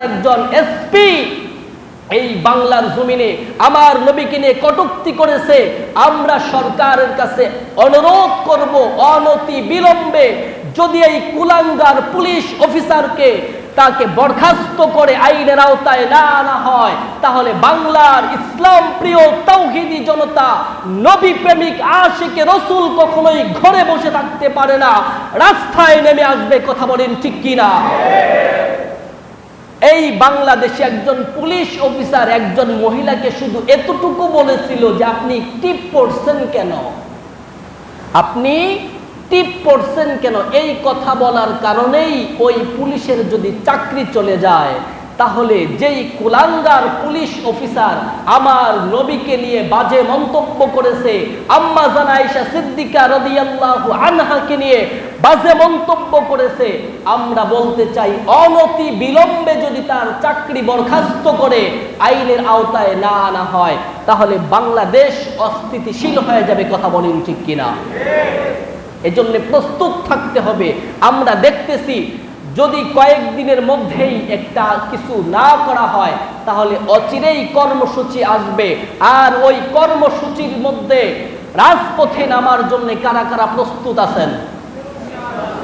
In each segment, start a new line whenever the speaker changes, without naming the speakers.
একজন এসপি এই বাংলার জমিনে আমার নবীকে নিয়ে কটুক্তি করেছে। আমরা সরকারের কাছে অনুরোধ করব অনতি বিলম্বে যদি এই কুলাঙ্গার পুলিশ অফিসারকে তাকে বরখাস্ত করে আইনের আওতায় না আনা হয়, তাহলে বাংলার ইসলাম প্রিয় তৌহিদি জনতা, নবী প্রেমিক, আশিকে রসুল কখনোই ঘরে বসে থাকতে পারে না। রাস্তায় নেমে আসবে, কথা বলেন ঠিক কিনা? এই বাংলাদেশে একজন পুলিশ অফিসার, একজন মহিলাকে শুধু এতটুকু বলেছিল যে আপনি টিপ পড়ছেন কেন? আপনি টিপ পড়ছেন কেন? এই কথা বলার কারণেই ওই পুলিশের যদি চাকরি চলে যায়, তাহলে যেই কুলাঙ্গার পুলিশ অফিসার আমার নবীকে নিয়ে বাজে মন্তব্য করেছে, আম্মা জানাইশা সিদ্দিকা রাদিয়াল্লাহু আনহাকে নিয়ে বাজে মন্তব্য করেছে, আমরা বলতে চাই অনতি বিলম্বে যদি তার চাকরি বরখাস্ত করে, আইনের আওতায় না আনা হয়, তাহলে বাংলাদেশ অস্থিতিশীল হয়ে যাবে, কথা বলেন ঠিক কিনা? এজন্য প্রস্তুত থাকতে হবে। আমরা দেখতেছি, যদি কয়েকদিনের মধ্যেই একটা কিছু না করা হয়, তাহলে অচিরেই কর্মসূচি আসবে। আর ওই কর্মসূচির মধ্যে রাজপথে নামার জন্য কারা কারা প্রস্তুত আছেন?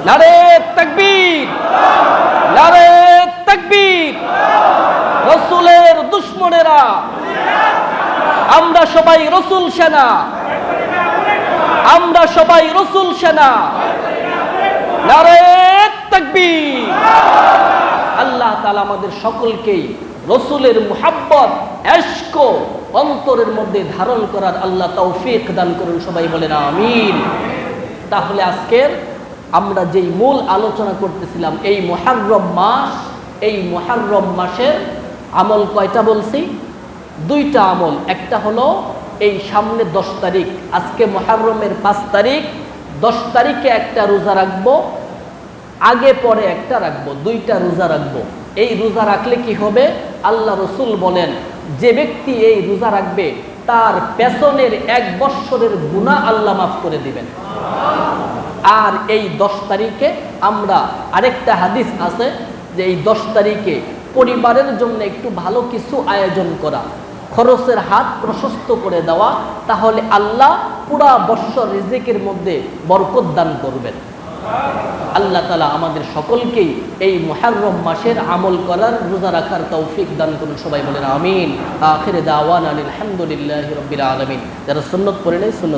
নারে তাকবীর নারে তাকবীর। রসুলের দুশ্মনেরা, আমরা সবাই রসুল সেনা, আমরা সবাই রসুল সেনা। নারে আল্লাহ তালা আমাদের সকলকেই রসুলের মুহাব্বত, এশক, অন্তরের মধ্যে ধারণ করার আল্লাহ তৌফিক দান করুন, সবাই বলেন আমিন। তাহলে আজকের আমরা যেই মূল আলোচনা করতেছিলাম, এই মহারম মাস, এই মহারম মাসের আমল কয়টা বলছি? দুইটা আমল। একটা হলো এই সামনে দশ তারিখ, আজকে মহারমের পাঁচ তারিখ, দশ তারিখে একটা রোজা রাখব, আগে পরে একটা রাখব, দুইটা রোজা রাখব। এই রোজা রাখলে কি হবে? আল্লাহ রসুল বলেন, যে ব্যক্তি এই রোজা রাখবে তার পেছনের এক বৎসরের গুণা আল্লাহ মাফ করে দিবেন। আর এই দশ তারিখে আমরা আরেকটা হাদিস আছে যে এই দশ তারিখে পরিবারের জন্য একটু ভালো কিছু আয়োজন করা, খরচের হাত প্রশস্ত করে দেওয়া, তাহলে আল্লাহ পুরা বৎসর রিজিকের মধ্যে বরকত দান করবেন। আল্লাহ তালা আমাদের সকলকেই এই মোহারম মাসের আমল করার রোজা রাখার তৌফিক দান করুন সবাই বলেন আমিন। আখের দাওয়ান আলহামদুলিল্লাহ রবিল আলমিন। যারা সুন্নত পড়ে নেই সুন্নত